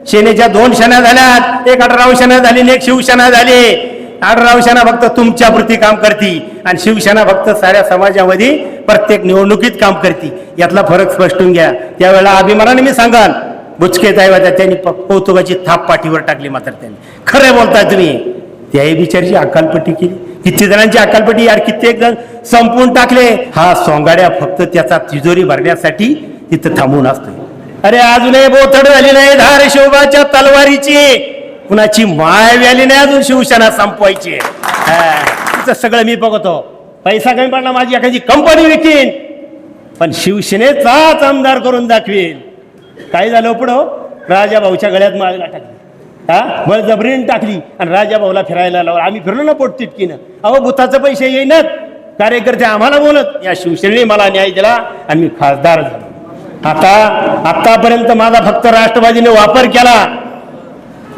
सेनेच्या दोन शना झाल्यात. एक अठराव शना झाली आणि एक शिवसेना झाली. अठराव शना फक्त तुमच्या प्रती काम करती. आणि शिवसेना फक्त साऱ्या समाजामध्ये प्रत्येक निवडणुकीत काम करती. यातला फरक स्पष्टून घ्या. त्यावेळेला अभिमानाने मी सांगाल बुचके होत्या त्यांनी कौतुकाची थाप पाठीवर टाकली मात्र त्यांनी. खरं बोलताय तुम्ही. त्याही बिचारीची अकालपट्टी केली. किती जणांची अकालपट्टी यार कित्येक जण संपवून टाकले. हा सोंगाड्या फक्त त्याचा तिजोरी भरण्यासाठी तिथं थांबून असतो अरे अजूनही बोथड झाली नाही धार शिवबाच्या तलवारीची. कुणाची माय व्याली नाही अजून शिवसेना संपवायची. हा, तिचं सगळं मी बघतो. पैसा कमी पडला माझी एखादी कंपनी विकीन. पण शिवसेनेचाच आमदार करून दाखवीन. काय झालं पुढं? राजा भाऊच्या गळ्यात मागला टाकली. हा? बळजबरीने टाकली आणि राजा भाऊला फिरायला लावला. आम्ही फिरलो ना पोट तिटकीनं अहो भूताचे पैसे येईनच कार्यकर्ते आम्हाला बोलत या शिवसेनेने मला न्याय दिला आणि मी खासदार झालो. आता आतापर्यंत माझा फक्त राष्ट्रवादीने वापर केला.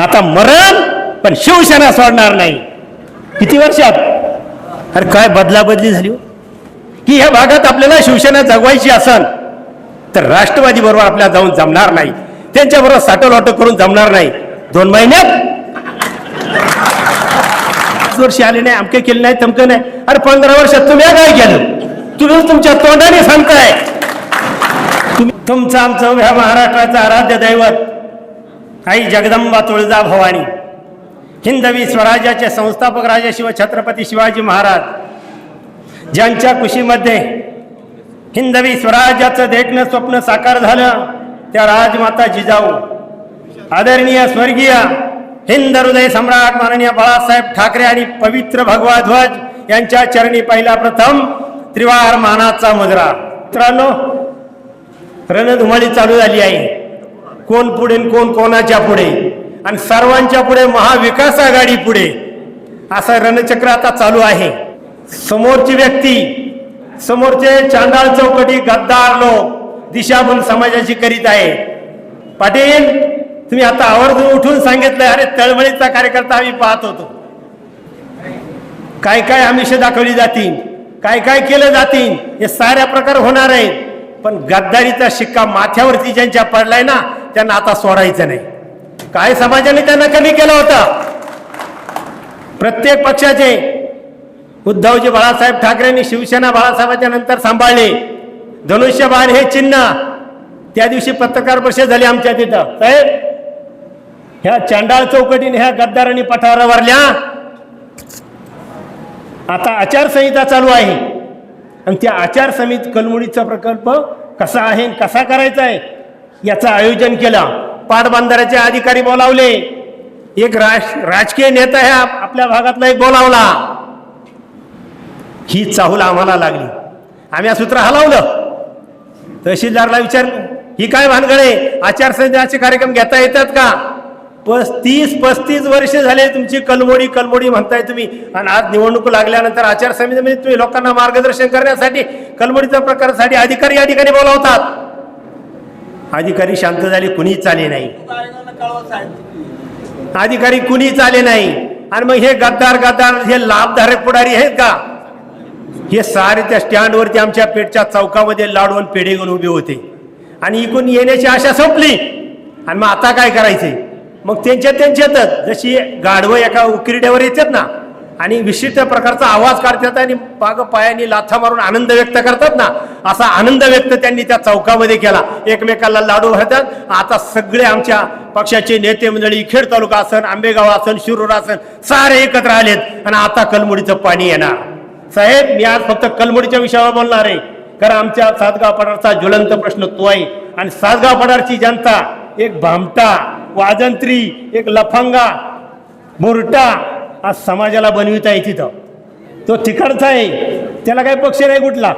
आता मरण पण शिवसेना सोडणार नाही. किती वर्षात? अरे काय बदलाबदली झाली हो? की ह्या भागात आपल्याला शिवसेना जगवायची असन तर राष्ट्रवादी बरोबर आपल्याला जाऊन जमणार नाही. त्यांच्याबरोबर बरोबर साठो करून जमणार नाही. दोन महिन्यात? वर्ष आले नाही अमके केले नाही तमकं नाही. अरे पंधरा वर्षात तुम्ही काय केलं तुम्ही तुमच्या तोंडाने सांगताय. तुम्ही तुमचं आमचं ह्या महाराष्ट्राचं आराध्य दैवत आई जगदंबा तुळजा भवानी हिंदवी स्वराज्याचे संस्थापक राजा शिव छत्रपती शिवाजी महाराज ज्यांच्या कुशीमध्ये हिंदवी स्वराज्याचं देखणं स्वप्न साकार झालं त्या राजमाता जिजाऊ आदरणीय स्वर्गीय हिंद हृदय सम्राट माननीय बाळासाहेब ठाकरे आणि पवित्र भगवा ध्वज यांच्या चरणी पहिला प्रथम त्रिवार मानाचा मुजरा मित्रांनो रणधुमाळी चालू झाली आहे. कोण पुढे कोण कोणाच्या पुढे? आणि सर्वांच्या पुढे महाविकास आघाडी पुढे. असं रणचक्र आता चालू आहे. समोरची व्यक्ती समोरचे चांदाळ चौकटी गद्दार लोक दिशाभूल समाजाची करीत आहे. पाटील तुम्ही आता आवर्जून उठून सांगितलं अरे तळमळीचा कार्यकर्ता आम्ही पाहत होतो. काय काय आमिष दाखवली जातील? काय काय केलं जातील? हे साऱ्या प्रकार होणार आहेत. पण गद्दारीचा शिक्का माथ्यावरती ज्यांच्या पडलाय ना त्यांना आता सोडायचं नाही. काय समाजाने त्यांना कमी केलं होतं. प्रत्येक पक्षाचे उद्धवजी बाळासाहेब ठाकरेंनी शिवसेना बाळासाहेबांच्या नंतर सांभाळले. धनुष्यबाण हे चिन्ह त्या दिवशी पत्रकार परिषद झाली आमच्या तिथं. साहेब ह्या चांडाळ चौकटीने ह्या गद्दारांनी पठारावरल्या. आता आचारसंहिता चालू आहे. आणि त्या आचारसंहित कलमुडीचा प्रकल्प कसा आहे कसा करायचा आहे याचं आयोजन केलं. पाटबंधाऱ्याचे अधिकारी बोलावले. एक राज राजकीय नेता ह्या आपल्या भागातला एक बोलावला. ही चाहूल आम्हाला लागली. आम्ही हा सूत्र हलवलं. तहसीलदारला विचारलं ही काय भानगड आहे? आचारसंहिताचे कार्यक्रम घेता येतात का? पस्तीस पस्तीस वर्ष झाले तुमची कलमोडी कलमोडी म्हणताय तुम्ही. आणि आज निवडणूक लागल्यानंतर आचारसंहितेमध्ये म्हणजे तुम्ही लोकांना मार्गदर्शन करण्यासाठी कलमोडीच्या प्रकारासाठी अधिकारी या ठिकाणी बोलावतात. अधिकारी शांत झाले कुणीच आले नाही. अधिकारी कुणीच आले नाही. आणि मग हे गद्दार गद्दार हे लाभधारक पुढारी आहेत का? हे सारे त्या स्टँडवरती आमच्या पेठच्या चौकामध्ये लाडवून पेढे घेऊन उभे होते. आणि इकून येण्याची आशा संपली. आणि मग आता काय करायचे मग त्यांच्या त्यांच्यातच जशी गाढवं एका उकिरड्यावर येतात ना आणि विशिष्ट प्रकारचा आवाज काढतात आणि पाग पायाने लाथा मारून आनंद व्यक्त करतात ना असा आनंद व्यक्त त्यांनी त्या चौकामध्ये केला. एकमेकाला लाडू भरतात. आता सगळे आमच्या पक्षाचे नेते मंडळी खेड तालुका असन आंबेगाव असन शिरूर असन सारे एकत्र आलेत. आणि आता कलमुडीचं पाणी येणार. साहेब मी आज फक्त कलमुडीच्या विषयावर बोलणार आहे. कारण आमच्या सातगाव पठारचा ज्वलंत प्रश्न तो आहे आणि सातगाव पठारची जनता एक भामटा. वाजंत्री एक लफंगा बुरटा आज समाजाला बनवित आहे तिथं. तो तिकडचा आहे. त्याला काही पक्ष नाही कुठला.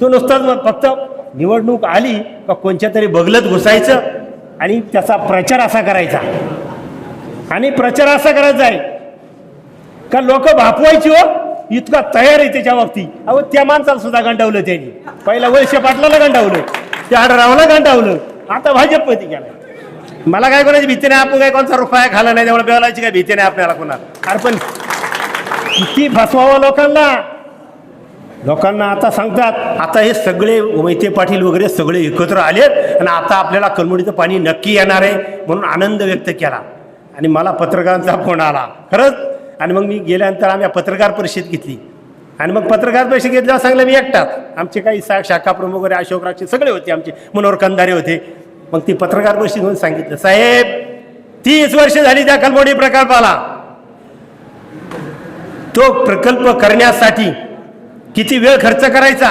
तो नुसताच फक्त निवडणूक आली का कोणत्या तरी बगलत घुसायचं आणि त्याचा प्रचार असा करायचा. आणि प्रचार असा करायचा आहे का लोक भापवायची हो. इतका तयार आहे त्याच्या अहो त्या माणसाला सुद्धा गंडावलं त्यांनी. पहिला वैश्य पाटलाला गंडावलं. त्या आडरावाला गंडावलं. आता भाजपमध्ये गेलाय. मला काय कोणाची भीती नाही आपण काय कोणता रुपया खाला नाही त्यामुळे बेलायची काय भीती नाही आपल्याला कोणाला. अरे पण किती फसवावं लोकांना. लोकांना आता सांगतात आता हे सगळे वैते पाटील वगैरे सगळे एकत्र आलेत आणि आता आपल्याला कलमुडीचं पाणी नक्की येणार आहे म्हणून आनंद व्यक्त केला. आणि मला पत्रकारांचा फोन आला. खरंच? आणि मग मी गेल्यानंतर आम्ही पत्रकार परिषद घेतली. आणि मग पत्रकार परिषद घेतल्यावर सांगलं मी एकटाच. आमचे काही सा शाखा प्रमुख वगैरे अशोक राक्षे सगळे होते आमचे मनोहर कंधारे होते. मग ती पत्रकार परिषद म्हणून सांगितलं. साहेब तीस वर्ष झाली त्या कलमोडी प्रकल्पाला. तो प्रकल्प करण्यासाठी किती वेळ खर्च करायचा?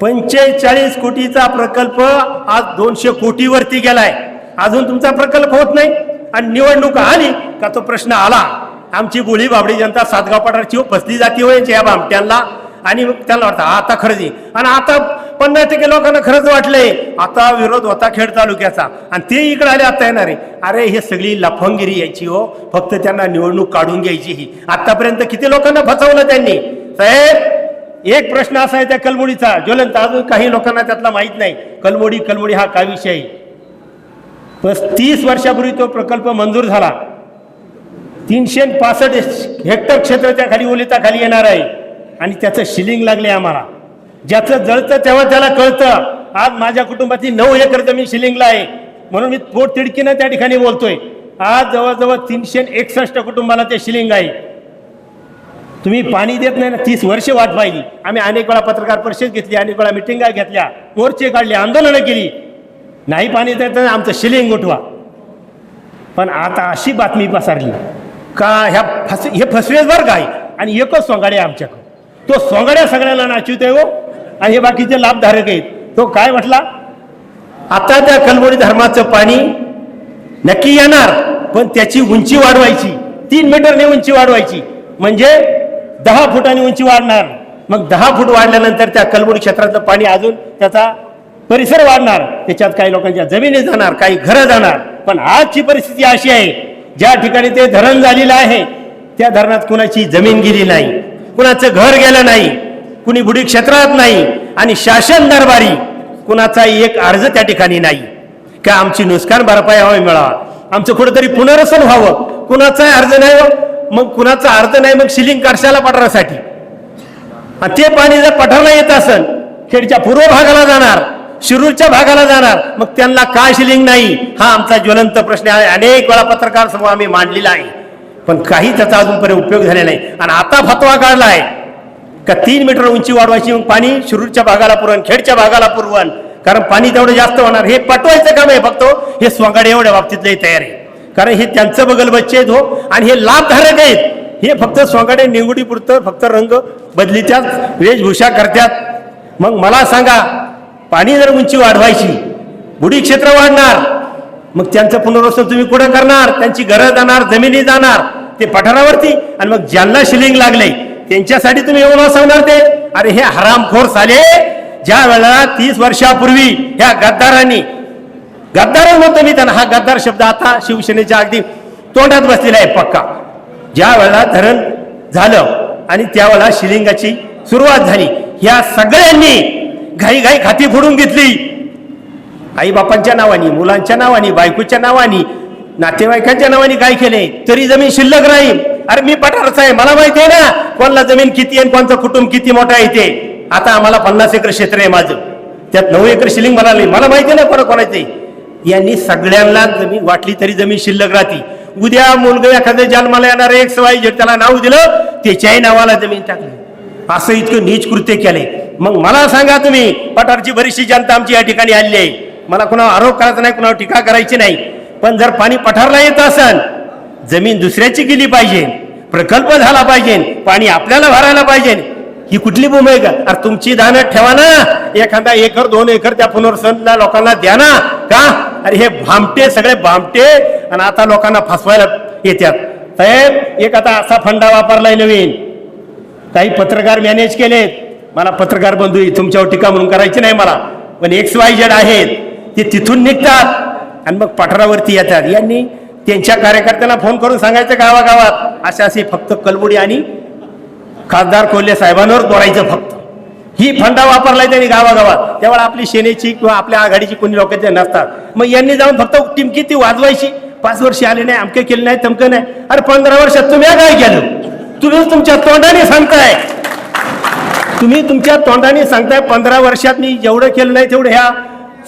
पंचेचाळीस कोटीचा प्रकल्प आज दोनशे कोटीवरती गेलाय. अजून तुमचा प्रकल्प होत नाही आणि निवडणूक आली का तो प्रश्न आला. आमची गोळी बाबडी जनता सातगाव पठारची फसली जाती होय या बामट्यांना. आणि मग त्याला वाटतं आता खरंच आहे. आणि आता पन्नास टक्के लोकांना खरंच वाटलंय आता विरोध होता खेड तालुक्याचा. आणि ते इकडे आले आता येणार आहे. अरे हे सगळी लफंगिरी यायची हो. फक्त त्यांना निवडणूक काढून घ्यायची ही. आतापर्यंत किती लोकांना फसवलं त्यांनी? साहेब एक प्रश्न असा आहे त्या कलमोडीचा ज्वलंत अजून काही लोकांना त्यातला माहीत नाही. कलमोडी कलमोडी हा काय विषय आहे? तीस वर्षापूर्वी तो प्रकल्प मंजूर झाला. तीनशे पासष्ट हेक्टर क्षेत्राच्या खाली ओलिता खाली येणार आहे. आणि त्याचं शिलिंग लागले आम्हाला. ज्याचं जळतं तेव्हा त्याला कळतं आज माझ्या कुटुंबाची नऊ एकर जमीन शिलिंगला आहे. म्हणून मी पोट तिडकीनं त्या ठिकाणी बोलतोय. आज जवळजवळ तीनशे एकसष्ट कुटुंबाला ते शिलिंग आहे. तुम्ही पाणी देत नाही ना तीस वर्ष वाट पाहिली. आम्ही अनेक वेळा पत्रकार परिषद घेतली अनेक वेळा मिटिंगा घेतल्या मोर्चे काढले आंदोलनं केली. नाही पाणी देत नाही, आमचं शिलिंग उठवा. पण आता अशी बातमी पसरली. का ह्या फस हे फसवेच बरं काय आणि एकच सोंगाडे आमच्याकडे. तो सोंगाड्या सगळ्याला नाचवतोय हो. आणि हे बाकीचे लाभधारक आहेत. तो काय म्हटला? आता त्या कलमोडी धर्माचं पाणी नक्की येणार पण त्याची उंची वाढवायची. तीन मीटरने उंची वाढवायची. म्हणजे दहा फुटांनी उंची वाढणार. मग दहा फूट वाढल्यानंतर त्या कलमुडी क्षेत्रातलं पाणी अजून त्याचा परिसर वाढणार. त्याच्यात काही लोकांच्या जमिनी जाणार काही घरं जाणार. पण आजची परिस्थिती अशी आहे ज्या ठिकाणी ते धरण झालेलं आहे त्या धरणात कुणाची जमीन गेली नाही. कुणाचं घर गेलं नाही कुणी बुडी क्षेत्रात नाही आणि शासन दरबारी कुणाचा एक अर्ज त्या ठिकाणी नाही. का आमची नुकसान भरपाई हवी मिळावा. आमचं कुठेतरी पुनर्वसन व्हावं. कुणाचा अर्ज नाही हो. मग कुणाचा अर्ज नाही मग शिलिंग काढशाला पठारासाठी. ते पाणी जर पठारला येत असेल खेडच्या पूर्व भागाला जाणार शिरूरच्या भागाला जाणार मग त्यांना का शिलिंग नाही? हा आमचा ज्वलंत प्रश्न आहे. अनेक वेळा पत्रकार समोर आम्ही मांडलेला आहे. पण काही त्याचा अजूनपर्यंत उपयोग झालेला नाही. आणि आता फतवा काढला आहे का तीन मीटर उंची वाढवायची मग पाणी शिरूरच्या भागाला पुरवण खेडच्या भागाला पुरवण. कारण पाणी तेवढं जास्त होणार. हे पटवायचं काम आहे फक्त. हे स्वगाडे एवढ्या बाबतीतले तयार आहे. कारण हे त्यांचं बगल बच्चे आहेत हो. आणि हे लाभधारक आहेत. हे फक्त स्वगाडे निवडी पुरतं फक्त रंग बदलीच्यात वेशभूषा करतात मग मला सांगा पाणी जर उंची वाढवायची बुडी क्षेत्र वाढणार मग त्यांचं पुनर्वसन तुम्ही कुठं करणार? त्यांची घरं जाणार जमिनी जाणार ते पठारावरती. आणि मग ज्यांना शिलिंग लागले त्यांच्यासाठी तुम्ही येऊन सांगणार ते. अरे हे हरामखोर साले ज्या वेळेला तीस वर्षापूर्वी ह्या गद्दारांनी गद्दार म्हणतो मी त्यांना हा गद्दार शब्द आता शिवसेनेच्या अगदी तोंडात बसलेला आहे पक्का. ज्या वेळेला धरण झालं आणि त्यावेळेला शिलिंगाची सुरुवात झाली ह्या सगळ्यांनी घाई घाई खाती फोडून घेतली. आई बापांच्या नावानी मुलांच्या नावानी बायकोच्या नावानी नातेवाईकांच्या नावानी काय केले? तरी जमीन शिल्लक राहील. अरे मी पठारच आहे मला माहिती आहे ना कोणाला जमीन किती आहे कोणचं कुटुंब किती मोठा आहे ते. आता आम्हाला पन्नास एकर क्षेत्र आहे माझं. त्यात नऊ एकर शिलिंग मला मला माहिती आहे ना कोणा कोणाचे आहे. यांनी सगळ्यांना जमीन वाटली तरी जमीन शिल्लक राहते. उद्या मुलगा एखाद्या जन्माला येणार एक सवाई जे त्याला नाव दिलं त्याच्याही नावाला जमीन टाकली. असं इतकं नीच कृत्य केलंय. मग मला सांगा तुम्ही पठारची बरीचशी जनता आमची या ठिकाणी आली आहे. मला कुणावर आरोप करायचा नाही कुणावर टीका करायची नाही. पण जर पाणी पठारला येत असेल जमीन दुसऱ्याची गेली पाहिजे प्रकल्प झाला पाहिजे पाणी आपल्याला भरायला पाहिजे ही कुठली भूमी आहे का? अरे तुमची दानं ठेवा ना. एखादा एकर दोन एकर त्या पुनर्वसनला लोकांना द्या ना. का? अरे हे भामटे सगळे भामटे आणि आता लोकांना फसवायला येतात. साहेब एक आता असा फंडा वापरलाय नवीन. काही पत्रकार मॅनेज केलेत. मला पत्रकार बंधू तुमच्यावर टीका म्हणून करायची नाही मला. पण एक्स वाय जेड आहेत. ते तिथून निघतात आणि मग पठारावरती येतात. यांनी त्यांच्या कार्यकर्त्यांना फोन करून सांगायचं गावागावात असे असे फक्त कलबुडी आणि खासदार कोल्हे साहेबांवर बोलायचं फक्त. ही फंडा वापरलाय त्यांनी गावागावात. तेव्हा आपली सेनेची किंवा आपल्या आघाडीची कोणी लोक ते नसतात. मग यांनी जाऊन फक्त टिमकी ती वाजवायची. पाच वर्ष आले नाही अमके केले नाही तमकं नाही. अरे पंधरा वर्षात तुम्ही काय केलं? तुम्ही तुमच्या तोंडाने सांगताय. तुम्ही तुमच्या तोंडाने सांगताय पंधरा वर्षात मी जेवढं केलं नाही तेवढं ह्या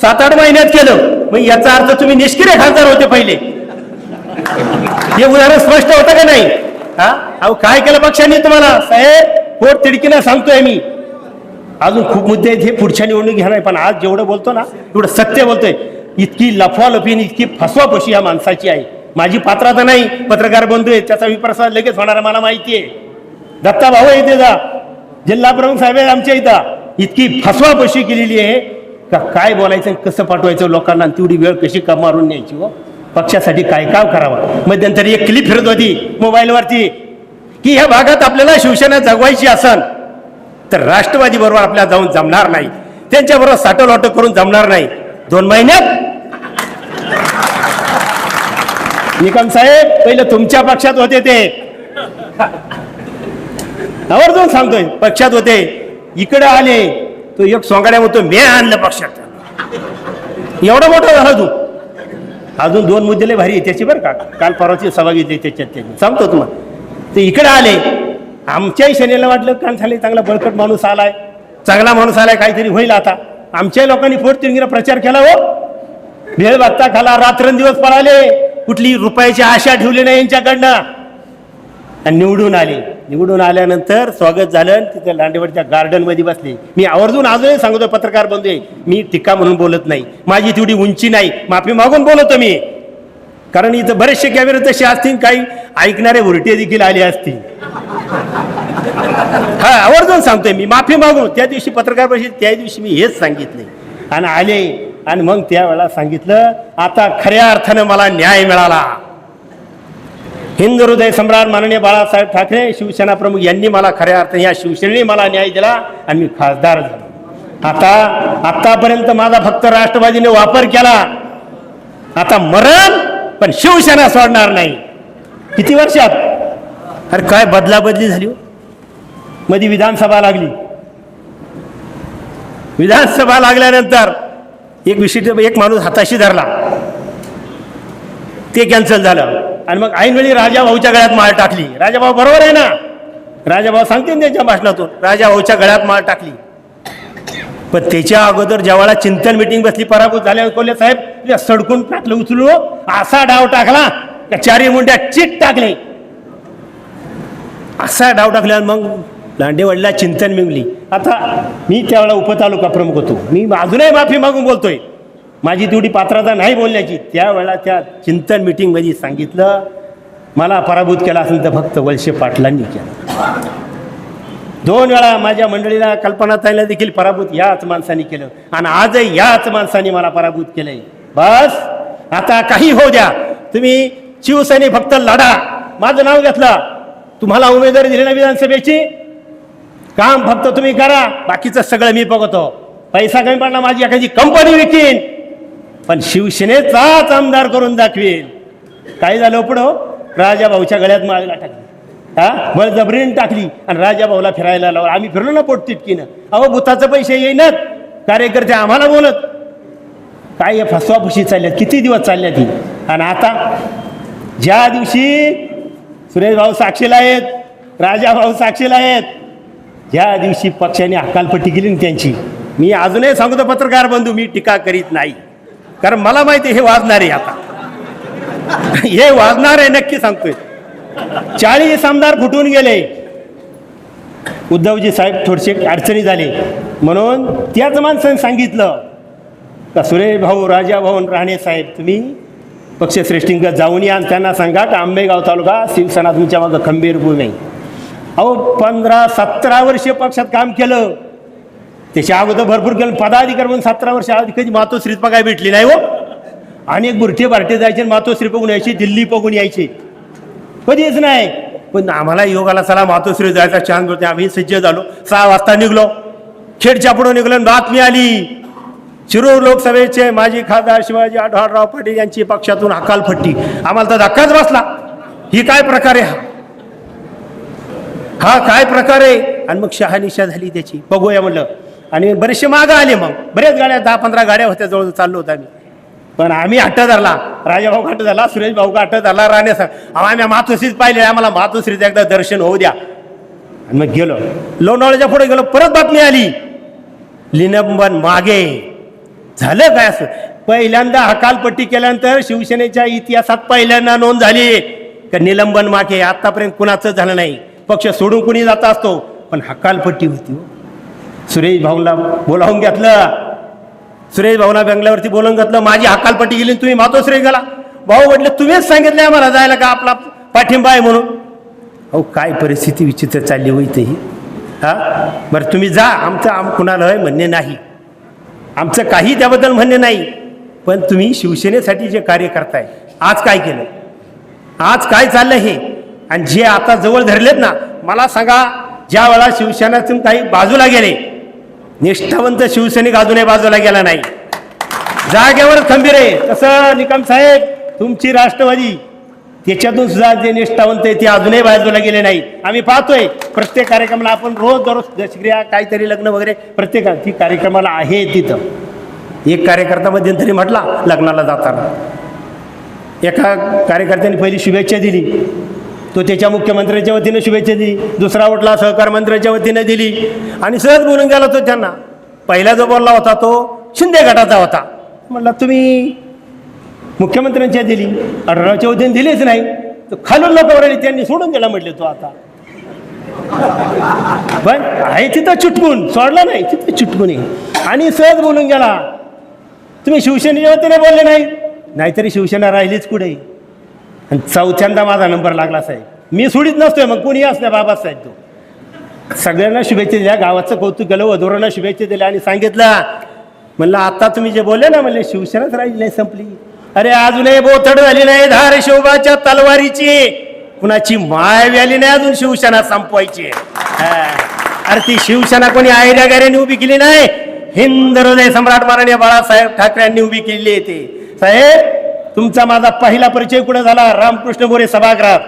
सात आठ महिन्यात केलं. मग याचा अर्थ तुम्ही निष्क्रिय खासदार होते पहिले. हे उदाहरण स्पष्ट होतं का नाही? हा? अहो काय केलं पक्षाने तुम्हाला? साहेब पोट तिडकीनं सांगतोय मी. अजून खूप मुद्दे आहेत हे पुढच्या निवडणूक घेणार पण आज जेवढं बोलतो ना तेवढं सत्य बोलतोय. इतकी लफवालफी आणि इतकी फसवाफशी या माणसाची आहे. माझी पात्रता नाही पत्रकार बंधू आहे त्याचा विप्रसाद लगेच होणार आहे, मला माहिती आहे. दत्ता भाऊ येते जा. जिल्हा प्रमुख साहेब आमच्या इथं. इतकी फसवाफशी केलेली आहे. का काय बोलायचं कसं पाठवायचं लोकांना तेवढी वेळ कशी का मारून न्यायची हो? पक्षासाठी काय काम करावं? मध्यंतरी एक क्लिप फिरत होती मोबाईलवरती की ह्या भागात आपल्याला शिवसेना जगवायची असन तर राष्ट्रवादी बरोबर आपल्याला जाऊन जमणार नाही. त्यांच्याबरोबर बरोबर साठो करून जमणार नाही. दोन महिन्यात. निकम साहेब पहिले तुमच्या पक्षात होते ते. आवर्जून सांगतोय पक्षात होते. इकडे आले. तो एक सोंगाड्या म्हणतो मी आणलं पक्षात. एवढा मोठा झाला तू अजून दोन मुद्दे लय भारी त्याची बरं का काल परवाची सभा घेतली त्याच्यात त्याची सांगतो तुम्हाला. ते इकडे आले. आमच्याही शनीला वाटलं कान झाले चांगला बळकट माणूस आलाय. चांगला माणूस आलाय काहीतरी होईल आता. आमच्याही लोकांनी पोट तिरंगीला प्रचार केला हो. भेळ बघता खाला रात्रंदिवस पळाले. कुठली रुपयाची आशा ठेवली नाही यांच्याकडनं. आणि निवडून आले. निवडून आल्यानंतर स्वागत झालं आणि तिथे लांडेवाडीच्या गार्डनमध्ये बसले. मी आवर्जून अजूनही सांगतो पत्रकार बंधू आहे मी टीका म्हणून बोलत नाही. माझी तेवढी उंची नाही. माफी मागून बोलतो मी. कारण इथं बरेचसे कॅमेरे तसे असतील काही ऐकणारे उरटे देखील आले असतील. हा आवर्जून सांगतोय मी. माफी मागून. त्या दिवशी पत्रकार परिषद त्या दिवशी मी हेच सांगितले. आणि आले. आणि मग त्यावेळेला सांगितलं आता खऱ्या अर्थानं मला न्याय मिळाला. हिंद हृदय सम्राट माननीय बाळासाहेब ठाकरे शिवसेना प्रमुख यांनी मला खऱ्या अर्थाने या शिवसेनेने मला न्याय दिला आणि मी खासदार झालो. आता आतापर्यंत माझा फक्त राष्ट्रवादीने वापर केला. आता मरण पण शिवसेना सोडणार नाही. किती वर्षात? अरे काय बदलाबदली झाली हो? मध्ये विधानसभा लागली. विधानसभा लागल्यानंतर एक विशिष्ट एक माणूस हाताशी धरला. ते कॅन्सल झालं. आणि मग ऐनवेळी राजाभाऊच्या गळ्यात माळ टाकली. राजाभाऊ बरोबर आहे ना? राजाभाऊ सांगते त्यांच्या भाषणातून. राजाभाऊच्या गळ्यात माळ टाकली. पण त्याच्या अगोदर जेव्हा चिंतन मिटिंग बसली पराभूत झाल्या कोल्हे साहेब सडकून टाकलं उचलू असा डाव टाकला का चारी मुंड्या चिट टाकले. असा डाव टाकल्यावर मग लांडेवाडीला चिंतन मिळवली आता मी त्यावेळेला उपतालुका प्रमुख होतो. मी अजूनही माफी मागून बोलतोय. माझी तेवढी पात्रता नाही बोलण्याची. त्यावेळेला त्या चिंतन मिटिंगमध्ये सांगितलं मला पराभूत केला असेल तर फक्त वळशे पाटलांनी केलं. दोन वेळा माझ्या मंडळीला कल्पनाताईला देखील पराभूत याच माणसाने केलं. आणि आजही याच माणसाने मला पराभूत केलंय. बस आता काही होऊ द्या. तुम्ही शिवसेने फक्त लढा. माझं नाव घेतलं. तुम्हाला उमेदवारी दिली ना विधानसभेची? काम फक्त तुम्ही करा. बाकीचं सगळं मी बघतो. पैसा कमी पडला माझी एखादी कंपनी विकीन. पण शिवसेनेचाच आमदार करून दाखवेल. काय झालं पुढं? राजाभाऊच्या गळ्यात माळीला टाकली. हा? जबरीन टाकली आणि राजाभाऊला फिरायला लावला. आम्ही फिरलो ना पोट तिटकीनं अहो भूताचं पैसे येईनात. कार्यकर्ते आम्हाला बोलत. काय या फसवाफुशी चालल्यात? किती दिवस चालल्या ती आणि आता ज्या दिवशी सुरेश भाऊ साक्षीला आहेत राजा भाऊ साक्षीला आहेत ज्या दिवशी पक्षाने हकालपट्टी केली ना त्यांची मी अजूनही सांगतो पत्रकार बंधू मी टीका करीत नाही. कारण मला माहिती आहे हे वाजणार आहे आता. हे वाजणार आहे नक्की सांगतोय. चाळीस आमदार फुटून गेले. उद्धवजी साहेब थोडेसे अडचणी झाले. म्हणून त्याच माणसाने सांगितलं का सुरेश भाऊ राजा भाऊ राणे साहेब तुम्ही पक्षश्रेष्ठींकडे जाऊन या आणि त्यांना सांगा का आंबेगाव तालुका शिवसेना तुमच्या मागं खंबीर उभी नाही. अहो पंधरा सतरा वर्ष पक्षात काम केलं. त्याच्या अगोदर भरपूर केलं. पदाधिकारी म्हणून सतरा वर्ष आधी कधी मातोश्रीत काय भेटली नाही हो. आणि एक बुरटे बारटे जायचे आणि मातोश्री बघून यायचे दिल्ली बघून यायचे. कधीच नाही. पण आम्हाला योगाला चला मातोश्री जायचा चान्स होते आम्ही सज्ज झालो. सहा वाजता निघलो. खेडच्या पुढे निघलो बातमी आली. शिरूर लोकसभेचे माजी खासदार शिवाजी आढळराव पाटील यांची पक्षातून हकालपट्टी आम्हाला तर धक्काच बसला. ही काय प्रकार आहे हा? हा काय प्रकार? आहे आणि मग शहानिशा झाली त्याची. बघूया म्हटलं आणि बरेचसे मागं आले मग. बरेच गाड्या दहा पंधरा गाड्या होत्या जवळ चाललो होतो आम्ही. पण आम्ही हट्ट धरला. राजाभाऊ हट्ट झाला सुरेश भाऊ हट्ट धरला? राणे अहो आम्ही मातोश्रीच पाहिले. आम्हाला मातोश्रीचं एकदा दर्शन होऊ द्या. आणि मग गेलो. लोणावळ्याच्या पुढे गेलो. परत बातमी आली. लिनंबन मागे. झालं काय असं? पहिल्यांदा हकालपट्टी केल्यानंतर शिवसेनेच्या इतिहासात पहिल्यांदा नोंद झाली. का निलंबन मागे. आतापर्यंत कुणाचं झालं नाही. पक्ष सोडून कुणी जात असतो. पण हकालपट्टी होती हो. सुरेश भाऊला बोलावून घेतलं. सुरेश भाऊना बंगल्यावरती बोलवून घेतलं. माझी हकालपट्टी गेली तुम्ही मातोश्री गेला. भाऊ म्हटलं तुम्हीच सांगितलं आम्हाला जायला का आपला पाठिंबा आहे म्हणून? अहो काय परिस्थिती विचित्र चालली होती ही. हा? बरं तुम्ही जा. आमचं आम कुणाला म्हणणे नाही. आमचं काही त्याबद्दल म्हणणे नाही. पण तुम्ही शिवसेनेसाठी जे कार्य करताय आज काय केलं? आज काय चाललं हे? आणि जे आता जवळ धरलेत ना मला सांगा ज्या वेळा शिवसेनातून काही बाजूला गेले निष्ठावंत शिवसैनिक अजूनही बाजूला गेला नाही. जागेवर खंबीर आहे. तसं निकम साहेब तुमची राष्ट्रवादी त्याच्यातून सुद्धा जे निष्ठावंत आहे ते अजूनही बाजूला गेले नाही. आम्ही पाहतोय प्रत्येक कार्यक्रमाला आपण रोज दररोज दशक्रिया काहीतरी लग्न वगैरे प्रत्येक ती कार्यक्रमाला आहे तिथं. एक कार्यकर्ता मध्यंतरी म्हटला लग्नाला जाताना. एका कार्यकर्त्याने पहिली शुभेच्छा दिली. तो त्याच्या मुख्यमंत्र्याच्या वतीनं शुभेच्छा दिली. दुसरा उठला सहकार मंत्र्याच्या वतीनं दिली. आणि सहज बोलून गेला तो त्यांना. पहिला जो बोलला होता तो शिंदे गटाचा होता. म्हटलं तुम्ही मुख्यमंत्र्यांच्या दिली. आढळरावच्या वतीने दिलीच नाही. तर खालून लोक त्यांनी सोडून दिला म्हटले तो आता. पण आहे तिथं चुटकून. सोडला नाही तिथं चुटकून आहे. आणि सहज बोलून गेला. तुम्ही शिवसेनेच्या वतीने बोलले नाही. नाहीतरी शिवसेना राहिलीच कुठे आणि चौथ्यांदा माझा नंबर लागला साहेब. मी सोडीत नसतोय मग कोणी असल्या बाबासाहेब तो? सगळ्यांना शुभेच्छा दिल्या गावाचं कौतुक केलं वधुरांना शुभेच्छा दिल्या आणि सांगितलं. म्हणलं आता तुम्ही जे बोलले ना म्हणले शिवसेनाच राहिली नाही संपली. अरे अजूनही बोथड झाली नाही धार शोभाच्या तलवारीची. कुणाची माय आली नाही अजून शिवसेना संपवायची. हा. अरे ती शिवसेना कोणी आयऱ्यागाऱ्याने उभी केली नाही? हिंद हृदय सम्राट माननीय बाळासाहेब ठाकरेंनी उभी केली आहे ते. साहेब तुमचा माझा पहिला परिचय कुठे झाला? रामकृष्ण मोरे सभागृहात.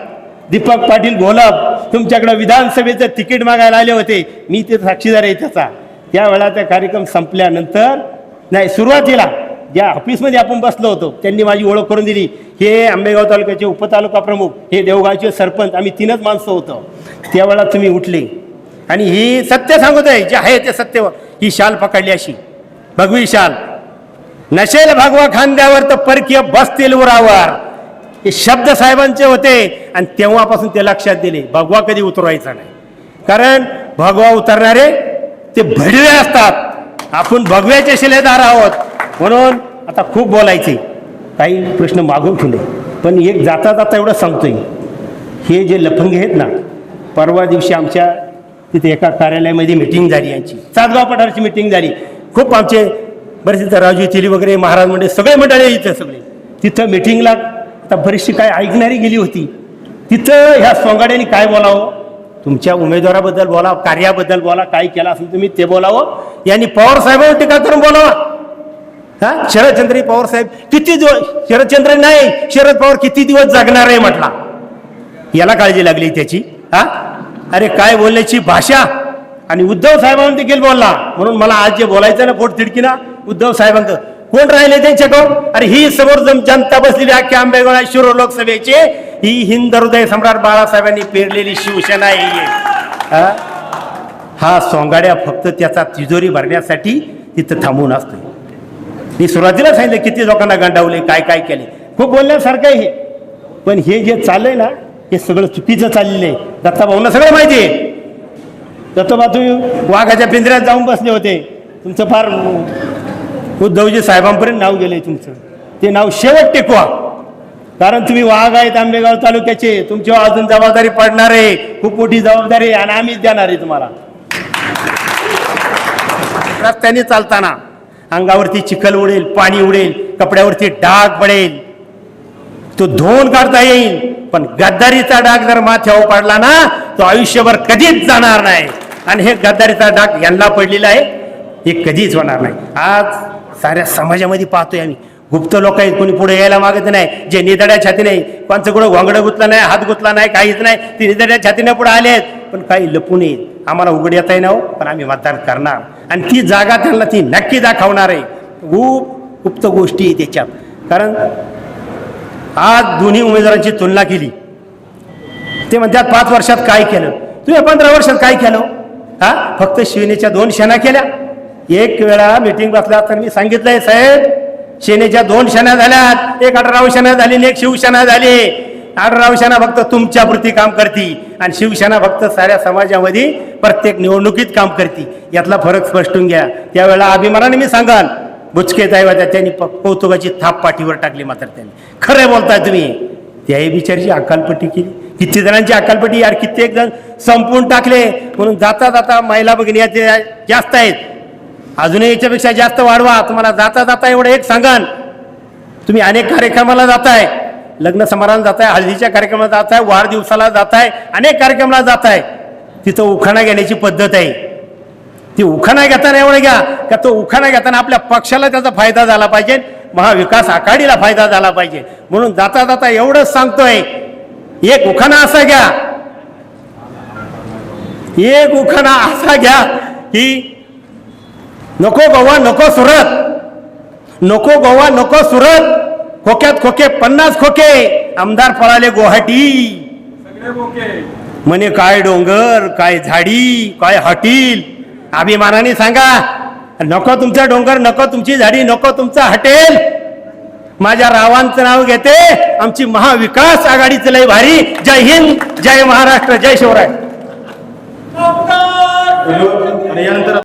दीपक पाटील घोलप. तुमच्याकडे विधानसभेचं तिकीट मागायला आले होते. मी ते साक्षीदार आहे त्याचा. त्यावेळा त्या कार्यक्रम संपल्यानंतर नाही सुरुवातीला ज्या ऑफिसमध्ये आपण बसलो होतो त्यांनी माझी ओळख करून दिली. हे आंबेगाव तालुक्याचे उपतालुका प्रमुख हे देवगावचे सरपंच आम्ही तीनच माणसं होतो. त्यावेळा तुम्ही उठले. आणि ही सत्य सांगत आहे जे आहे ते सत्य ही शाल पकडली अशी. भगवी शाल. नशेल भागवा खांद्यावर तर परकीय बसतील उरावर. हे शब्द साहेबांचे होते आणि तेव्हापासून ते लक्षात दिले. भगवा कधी उतरवायचा नाही. कारण भगवा उतरणारे ते भडवे असतात. आपण भगव्याचे शिलेदार आहोत. म्हणून आता खूप बोलायचे. काही प्रश्न मागून ठेवले. पण एक जाता जाता एवढं सांगतोय. हे जे लफंगे आहेत ना परवा दिवशी आमच्या तिथे एका कार्यालयामध्ये मिटिंग झाली यांची. सातगाव पठारची मिटिंग झाली. खूप आमचे बरेच तिथं राजू तेली वगैरे महाराज मंडळी सगळे मंडळी इथं सगळे. तिथं मिटिंगला आता बरीचशी काय ऐकणारी गेली होती. तिथं ह्या सोंगाड्यांनी काय बोलावं? तुमच्या उमेदवाराबद्दल बोला कार्याबद्दल बोला काय केलं असेल तुम्ही ते बोलावं. यांनी पवार साहेबांवर टीका करून बोलावा. हा? शरदचंद्र पवार साहेब किती दिवस शरदचंद्र नाही शरद पवार किती दिवस जगणार आहे म्हटला. याला काळजी लागली त्याची. हा? अरे काय बोलण्याची भाषा. आणि उद्धव साहेबांना देखील बोलला. म्हणून मला आज जे बोलायचं ना पोट तिडकीना उद्धव साहेबांक. कोण राहिले त्यांच्याकडून अरे ही समोर जम- जनता बसलेली अख्ख्या आंबेगाव शिरो लोकसभेची. ही हिंद हृदय सम्राट बाळासाहेबांनी पेरलेली शिवसेना आहे हा? सोंगाड्या फक्त त्याचा तिजोरी भरण्यासाठी तिथं थांबून असतो मी सुरुवातीला सांगितलं किती लोकांना गंडावले काय काय केले. खूप बोलण्यासारखं आहे हे. पण हे जे चाललंय ना हे सगळं चुकीचं चाललेलं आहे. दत्ताभाऊंना सगळं माहिती आहे. दत्तोबा तुम्ही वाघाच्या पिंजऱ्यात जाऊन बसले होते. तुमचं फार उद्धवजी साहेबांपर्यंत नाव गेलंय तुमचं. ते नाव शेवट टेकवा. कारण तुम्ही वाघ आहेत आंबेगाव तालुक्याचे. तुमच्यावर अजून जबाबदारी पडणार आहे. खूप मोठी जबाबदारी आणि आम्हीच देणार आहे तुम्हाला. रस्त्याने चालताना अंगावरती चिखल उडेल पाणी उडेल कपड्यावरती डाग पडेल. तो धुवून काढता येईल पण गद्दारीचा डाग जर माथ्यावर पडला ना तो आयुष्यभर कधीच जाणार नाही. आणि हे गद्दारीचा डाग यांना पडलेला आहे हे कधीच होणार नाही. आज साऱ्या समाजामध्ये पाहतोय आम्ही. गुप्त लोक आहेत कोणी पुढे यायला मागत नाही जे निदड्या छाती नाही. कोणचं कुठं घोंगडं गुतला नाही हात गुतला नाही काहीच नाही ते निदड्या छातीने पुढे आले आहेत. पण काही लपून येत आम्हाला उघड येता येणार हो, पण आम्ही मतदान करणार. आणि ती जागा त्यांना ती नक्की दाखवणार आहे. खूप गुप्त गोष्टी आहे त्याच्यात. कारण आज दोन्ही उमेदवारांची तुलना केली. ते म्हणतात पाच वर्षात काय केलं? तुम्ही पंधरा वर्षात काय केलं? हा? फक्त शिवनेच्या दोन शेणा केल्या. एक वेळा मीटिंग बसल्या तर मी सांगितलंय साहेब सेनेच्या दोन शेना झाल्यात. एक अठराव शेना झाली आणि एक शिवसेना झाली. अठराव सेना फक्त तुमच्यापुरती काम करती आणि शिवसेना फक्त साऱ्या समाजामध्ये प्रत्येक निवडणुकीत काम करते. यातला फरक स्पष्टून घ्या. त्यावेळेला अभिमानाने मी सांगाल बुचके दैवाच्या त्यांनी प- कौतुकाची थाप पाठीवर टाकली मात्र त्यांनी. खरं बोलताय तुम्ही. त्याही बिचारची अकालपट्टी केली. किती जणांची अकालपट्टी यार कित्येक जण संपवून टाकले. म्हणून जाता जाता महिला भगिनी जास्त आहेत अजूनही याच्यापेक्षा जास्त वाढवा. तुम्हाला जाता जाता एवढं एक सांगान. तुम्ही अनेक कार्यक्रमाला जाताय. लग्न समारंभ जाताय हळदीच्या कार्यक्रमाला जाताय वाढदिवसाला जाताय अनेक कार्यक्रमाला जाताय. तिथं उखाणा घेण्याची पद्धत आहे. ती उखाणा घेताना एवढं घ्या का तो उखाणा घेताना आपल्या पक्षाला त्याचा फायदा झाला पाहिजे महाविकास आघाडीला फायदा झाला पाहिजे. म्हणून जाता जाता एवढंच सांगतोय. एक उखाणा असा घ्या. एक उखाणा असा घ्या की नको गोवा नको सुरत. नको गोवा नको सुरत. खोक्यात खोके पन्नास खोके. आमदार पळाले गुवाहाटी. म्हणे काय डोंगर काय झाडी काय हॉटेल. अभिमानाने सांगा नको तुमचा डोंगर नको तुमची झाडी नको तुमचं हॉटेल. माझ्या रावांचं नाव घेते. आमची महाविकास आघाडीचं लय भारी. जय हिंद जय महाराष्ट्र जय शिवराय.